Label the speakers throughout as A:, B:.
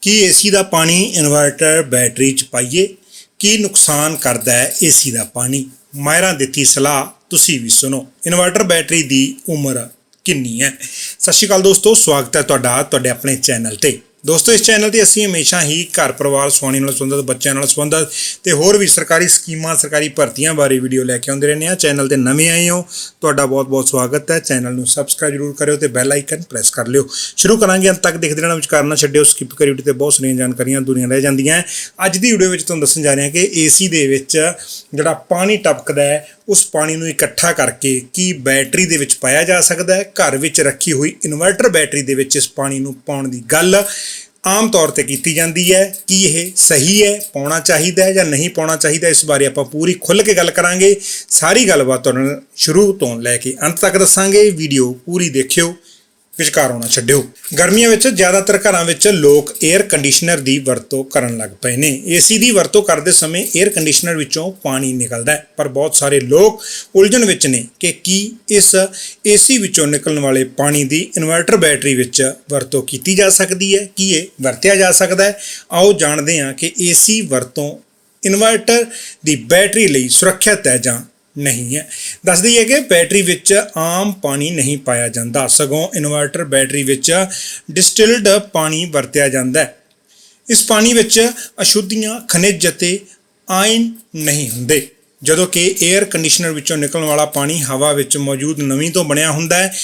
A: ਕੀ AC ਦਾ ਪਾਣੀ inverter battery ਚ ਪਾਈਏ? ਕੀ ਨੁਕਸਾਨ ਕਰਦਾ ਹੈ ਏਸੀ ਦਾ ਪਾਣੀ? ਮਾਇਰਾਂ ਦਿੱਤੀ ਸਲਾਹ, ਤੁਸੀਂ ਵੀ ਸੁਣੋ। ਇਨਵਰਟਰ ਬੈਟਰੀ ਦੀ ਉਮਰ ਕਿੰਨੀ ਹੈ? ਸਤਿ ਸ਼੍ਰੀ ਅਕਾਲ ਦੋਸਤੋ, ਸਵਾਗਤ ਹੈ ਤੁਹਾਡਾ, ਤੁਹਾਡੇ ਆਪਣੇ ਚੈਨਲ ਤੇ। ਦੋਸਤੋ, ਇਸ ਚੈਨਲ ਤੇ ਅਸੀਂ ਹਮੇਸ਼ਾ ਹੀ ਘਰ ਪਰਿਵਾਰ ਸੁਆਣੀ ਨਾਲ ਸੰਬੰਧਿਤ, ਬੱਚਿਆਂ ਨਾਲ ਸੰਬੰਧਿਤ ਤੇ ਹੋਰ ਵੀ ਸਰਕਾਰੀ ਸਕੀਮਾਂ, ਸਰਕਾਰੀ ਭਰਤੀਆਂ ਬਾਰੇ ਵੀਡੀਓ ਲੈ ਕੇ ਆਉਂਦੇ ਰਹਿੰਦੇ ਆ ਚੈਨਲ ਤੇ ਨਵੇਂ ਆਏ ਹੋ, ਤੁਹਾਡਾ ਬਹੁਤ-ਬਹੁਤ ਸਵਾਗਤ ਹੈ। ਚੈਨਲ ਨੂੰ ਸਬਸਕ੍ਰਾਈਬ ਜਰੂਰ ਕਰਿਓ ਤੇ ਬੈਲ ਆਈਕਨ ਪ੍ਰੈਸ ਕਰ ਲਿਓ। ਸ਼ੁਰੂ ਕਰਾਂਗੇ, ਅੰਤ ਤੱਕ ਦੇਖਦੇ ਰਹਿਣਾ ਵਿਚਕਾਰ ਨਾ ਛੱਡਿਓ ਸਕਿਪ ਕਰੀ ਵੀਡੀਓ ਤੇ ਬਹੁਤ ਸਾਰੀਆਂ ਜਾਣਕਾਰੀਆਂ ਦੁਨੀਆ ਰਹਿ ਜਾਂਦੀਆਂ ਹੈ। ਅੱਜ ਦੀ ਵੀਡੀਓ ਵਿੱਚ ਤੁਹਾਨੂੰ ਦੱਸਣ ਜਾ ਰਹੇ ਹਾਂ ਕਿ ਏਸੀ ਦੇ ਵਿੱਚ ਜਿਹੜਾ ਪਾਣੀ ਟਪਕਦਾ ਹੈ, ਉਸ ਪਾਣੀ ਨੂੰ ਇਕੱਠਾ ਕਰਕੇ ਕੀ ਬੈਟਰੀ ਦੇ ਵਿੱਚ ਪਾਇਆ ਜਾ ਸਕਦਾ ਹੈ? ਘਰ ਵਿੱਚ ਰੱਖੀ ਹੋਈ ਇਨਵਰਟਰ ਬੈਟਰੀ ਦੇ ਵਿੱਚ ਇਸ ਪਾਣੀ ਨੂੰ ਪਾਉਣ ਦੀ ਗੱਲ ਆਮ ਤੌਰ ਤੇ ਕੀਤੀ ਜਾਂਦੀ ਹੈ ਕਿ ਇਹ ਸਹੀ ਹੈ, ਪਾਉਣਾ ਚਾਹੀਦਾ ਹੈ ਜਾਂ ਨਹੀਂ ਪਾਉਣਾ ਚਾਹੀਦਾ, ਇਸ ਬਾਰੇ ਆਪਾਂ ਪੂਰੀ ਖੁੱਲ੍ਹ ਕੇ ਗੱਲ ਕਰਾਂਗੇ। ਸਾਰੀ ਗੱਲਬਾਤ ਤੁਹਾਨੂੰ ਸ਼ੁਰੂ ਤੋਂ ਲੈ ਕੇ ਅੰਤ ਤੱਕ ਦੱਸਾਂਗੇ। ਵੀਡੀਓ ਪੂਰੀ ਦੇਖਿਓ। ਵਿਚਕਾਰ ਆਉਣਾ ਛੱਡਿਓ। ਗਰਮੀਆਂ ਵਿੱਚ ਜ਼ਿਆਦਾਤਰ ਘਰਾਂ ਵਿੱਚ ਲੋਕ 에ਅਰ ਕੰਡੀਸ਼ਨਰ ਦੀ ਵਰਤੋਂ ਕਰਨ ਲੱਗ ਪਏ ਨੇ। ਏਸੀ ਦੀ ਵਰਤੋਂ ਕਰਦੇ ਸਮੇਂ 에ਅਰ ਕੰਡੀਸ਼ਨਰ ਵਿੱਚੋਂ ਪਾਣੀ ਨਿਕਲਦਾ ਹੈ। ਪਰ ਬਹੁਤ ਸਾਰੇ ਲੋਕ ਉਲਝਣ ਵਿੱਚ ਨੇ ਕਿ ਕੀ ਇਸ ਏਸੀ ਵਿੱਚੋਂ ਨਿਕਲਣ ਵਾਲੇ ਪਾਣੀ ਦੀ ਇਨਵਰਟਰ ਬੈਟਰੀ ਵਿੱਚ ਵਰਤੋਂ ਕੀਤੀ ਜਾ ਸਕਦੀ ਹੈ, ਕੀ ਇਹ ਵਰਤਿਆ ਜਾ ਸਕਦਾ ਹੈ? ਆਓ ਜਾਣਦੇ ਹਾਂ ਕਿ ਏਸੀ ਵਰਤੋਂ ਇਨਵਰਟਰ ਦੀ ਬੈਟਰੀ ਲਈ ਸੁਰੱਖਿਅਤ ਹੈ ਜਾਂ ਨਹੀਂ ਹੈ। ਦੱਸ ਦਈਏ ਕਿ ਬੈਟਰੀ ਵਿੱਚ ਆਮ ਪਾਣੀ ਨਹੀਂ ਪਾਇਆ ਜਾਂਦਾ। ਸਗੋਂ ਇਨਵਰਟਰ ਬੈਟਰੀ ਵਿੱਚ ਡਿਸਟਿਲਡ ਪਾਣੀ ਵਰਤਿਆ ਜਾਂਦਾ ਹੈ। ਇਸ ਪਾਣੀ ਵਿੱਚ ਅਸ਼ੁੱਧੀਆਂ, ਖਣਿਜ ਅਤੇ ਆਇਨ ਨਹੀਂ ਹੁੰਦੇ। ਜਦੋਂ ਕਿ 에ਅਰ ਕੰਡੀਸ਼ਨਰ ਵਿੱਚੋਂ ਨਿਕਲਣ ਵਾਲਾ ਪਾਣੀ ਹਵਾ ਵਿੱਚ ਮੌਜੂਦ ਨਮੀ ਤੋਂ ਬਣਿਆ ਹੁੰਦਾ ਹੈ।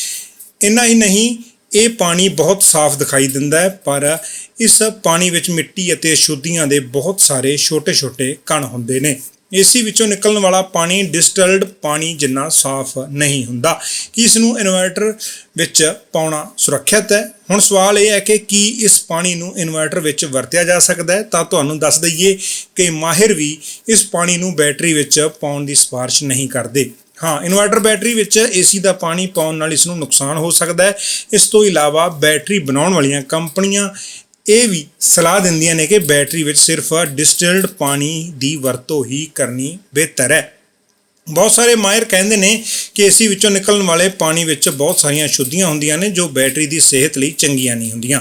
A: ਇੰਨਾ ਹੀ ਨਹੀਂ, ਇਹ ਪਾਣੀ ਬਹੁਤ ਸਾਫ਼ ਦਿਖਾਈ ਦਿੰਦਾ ਹੈ, ਪਰ ਇਸ ਪਾਣੀ ਵਿੱਚ ਮਿੱਟੀ ਅਤੇ ਅਸ਼ੁੱਧੀਆਂ ਦੇ ਬਹੁਤ ਸਾਰੇ ਛੋਟੇ-ਛੋਟੇ ਕਣ ਹੁੰਦੇ ਨੇ। ਏਸੀ ਵਿੱਚੋਂ ਨਿਕਲਣ ਵਾਲਾ ਪਾਣੀ ਡਿਸਟਿਲਡ ਪਾਣੀ ਜਿੰਨਾ ਸਾਫ਼ ਨਹੀਂ ਹੁੰਦਾ। ਕਿ ਇਸ ਨੂੰ ਇਨਵਰਟਰ ਵਿੱਚ ਪਾਉਣਾ ਸੁਰੱਖਿਅਤ ਹੈ। ਹੁਣ ਸਵਾਲ ਇਹ ਹੈ ਕਿ ਕੀ ਇਸ ਪਾਣੀ ਨੂੰ ਇਨਵਰਟਰ ਵਿੱਚ ਵਰਤਿਆ ਜਾ ਸਕਦਾ ਹੈ? ਤਾਂ ਤੁਹਾਨੂੰ ਦੱਸ ਦਈਏ ਕਿ ਮਾਹਿਰ ਵੀ ਇਸ ਪਾਣੀ ਨੂੰ ਬੈਟਰੀ ਵਿੱਚ ਪਾਉਣ ਦੀ ਸਿਫਾਰਿਸ਼ ਨਹੀਂ ਕਰਦੇ। ਹਾਂ, ਇਨਵਰਟਰ ਬੈਟਰੀ ਵਿੱਚ ਏਸੀ ਦਾ ਪਾਣੀ ਪਾਉਣ ਨਾਲ ਇਸ ਨੂੰ ਨੁਕਸਾਨ ਹੋ ਸਕਦਾ ਹੈ। ਇਸ ਤੋਂ ਇਲਾਵਾ ਬੈਟਰੀ ਬਣਾਉਣ ਵਾਲੀਆਂ ਕੰਪਨੀਆਂ ਇਹ ਵੀ ਸਲਾਹ ਦਿੰਦੀਆਂ ਨੇ ਕਿ ਬੈਟਰੀ ਵਿੱਚ ਸਿਰਫ ਡਿਸਟਿਲਡ ਪਾਣੀ ਦੀ ਵਰਤੋਂ ਹੀ ਕਰਨੀ ਬਿਹਤਰ ਹੈ। ਬਹੁਤ ਸਾਰੇ ਮਾਇਰ ਕਹਿੰਦੇ ਨੇ ਕਿ ਏਸੀ ਵਿੱਚੋਂ ਨਿਕਲਣ ਵਾਲੇ ਪਾਣੀ ਵਿੱਚ ਬਹੁਤ ਸਾਰੀਆਂ ਸ਼ੁੱਧੀਆਂ ਹੁੰਦੀਆਂ ਨੇ ਜੋ ਬੈਟਰੀ ਦੀ ਸਿਹਤ ਲਈ ਚੰਗੀਆਂ ਨਹੀਂ ਹੁੰਦੀਆਂ।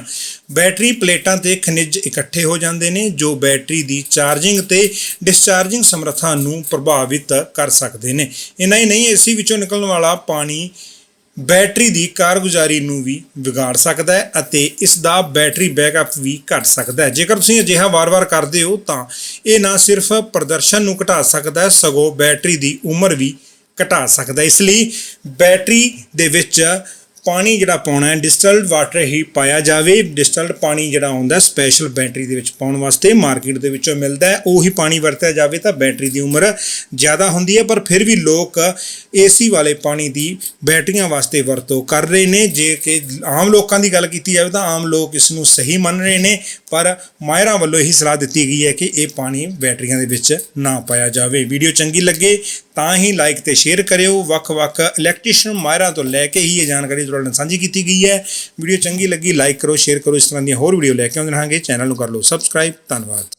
A: ਬੈਟਰੀ ਪਲੇਟਾਂ ਤੇ ਖਣਿਜ ਇਕੱਠੇ ਹੋ ਜਾਂਦੇ ਨੇ ਜੋ ਬੈਟਰੀ ਦੀ ਚਾਰਜਿੰਗ ਤੇ ਡਿਸਚਾਰਜਿੰਗ ਸਮਰੱਥਾ ਨੂੰ ਪ੍ਰਭਾਵਿਤ ਕਰ ਸਕਦੇ ਨੇ। ਇਨਾ ਹੀ ਨਹੀਂ, ਏਸੀ ਵਿੱਚੋਂ ਨਿਕਲਣ ਵਾਲਾ ਪਾਣੀ ਬੈਟਰੀ ਦੀ ਕਾਰਗੁਜ਼ਾਰੀ ਨੂੰ ਵੀ ਵਿਗਾੜ ਸਕਦਾ ਹੈ ਅਤੇ ਇਸ ਦਾ ਬੈਟਰੀ ਬੈਕਅਪ ਵੀ ਘਟ ਸਕਦਾ ਹੈ। ਜੇਕਰ ਤੁਸੀਂ ਅਜਿਹਾ ਵਾਰ-ਵਾਰ ਕਰਦੇ ਹੋ ਤਾਂ ਇਹ ਨਾ ਸਿਰਫ ਪ੍ਰਦਰਸ਼ਨ ਨੂੰ ਘਟਾ ਸਕਦਾ ਹੈ, ਸਗੋਂ ਬੈਟਰੀ ਦੀ ਉਮਰ ਵੀ ਘਟਾ ਸਕਦਾ ਹੈ। ਇਸ ਲਈ ਬੈਟਰੀ ਦੇ ਵਿੱਚ ਪਾਣੀ ਜਿਹੜਾ ਪਾਉਣਾ ਹੈ ਡਿਸਟਿਲਡ ਵਾਟਰ ਹੀ ਪਾਇਆ ਜਾਵੇ। ਡਿਸਟਿਲਡ ਪਾਣੀ ਜਿਹੜਾ ਆਉਂਦਾ ਸਪੈਸ਼ਲ ਬੈਟਰੀ ਦੇ ਵਿੱਚ ਪਾਉਣ ਵਾਸਤੇ ਮਾਰਕੀਟ ਦੇ ਵਿੱਚੋਂ ਮਿਲਦਾ ਹੈ। ਉਹੀ ਪਾਣੀ ਵਰਤਿਆ ਜਾਵੇ ਤਾਂ ਬੈਟਰੀ ਦੀ ਉਮਰ ਜ਼ਿਆਦਾ ਹੁੰਦੀ ਹੈ, ਪਰ ਫਿਰ ਵੀ ਲੋਕ ਏਸੀ ਵਾਲੇ ਪਾਣੀ ਦੀ ਬੈਟਰੀਆਂ ਵਾਸਤੇ ਵਰਤੋਂ ਕਰ ਰਹੇ ਨੇ। ਜੇ ਕਿ ਆਮ ਲੋਕਾਂ ਦੀ ਗੱਲ ਕੀਤੀ ਜਾਵੇ ਤਾਂ ਆਮ ਲੋਕ ਇਸ ਨੂੰ ਸਹੀ ਮੰਨ ਰਹੇ ਨੇ, ਪਰ ਮਾਇਰਾਂ ਵੱਲੋਂ ਇਹੀ ਸਲਾਹ ਦਿੱਤੀ ਗਈ ਹੈ ਕਿ ਇਹ ਪਾਣੀ ਬੈਟਰੀਆਂ ਦੇ ਵਿੱਚ ਨਾ ਪਾਇਆ ਜਾਵੇ। ਵੀਡੀਓ ਚੰਗੀ ਲੱਗੇ ਤਾਂ ਹੀ ਲਾਈਕ ਤੇ ਸ਼ੇਅਰ ਕਰਿਓ। ਵੱਖ-ਵੱਖ ਇਲੈਕਟ੍ਰੀਸ਼ੀਅਨ ਮਾਇਰਾਂ ਤੋਂ ਲੈ ਕੇ ਹੀ ਇਹ ਜਾਣਕਾਰੀ ਤੁਹਾਡੇ ਨਾਲ ਸਾਂਝੀ ਕੀਤੀ ਗਈ ਹੈ। ਵੀਡੀਓ ਚੰਗੀ ਲੱਗੀ ਲਾਈਕ ਕਰੋ ਸ਼ੇਅਰ ਕਰੋ, ਇਸ ਤਰ੍ਹਾਂ ਦੀਆਂ ਹੋਰ ਵੀਡੀਓ ਲੈ ਕੇ ਆਉਂਦੇ ਰਹਾਂਗੇ। ਚੈਨਲ ਨੂੰ ਕਰ ਲਓ ਸਬਸਕ੍ਰਾਈਬ ਧੰਨਵਾਦ।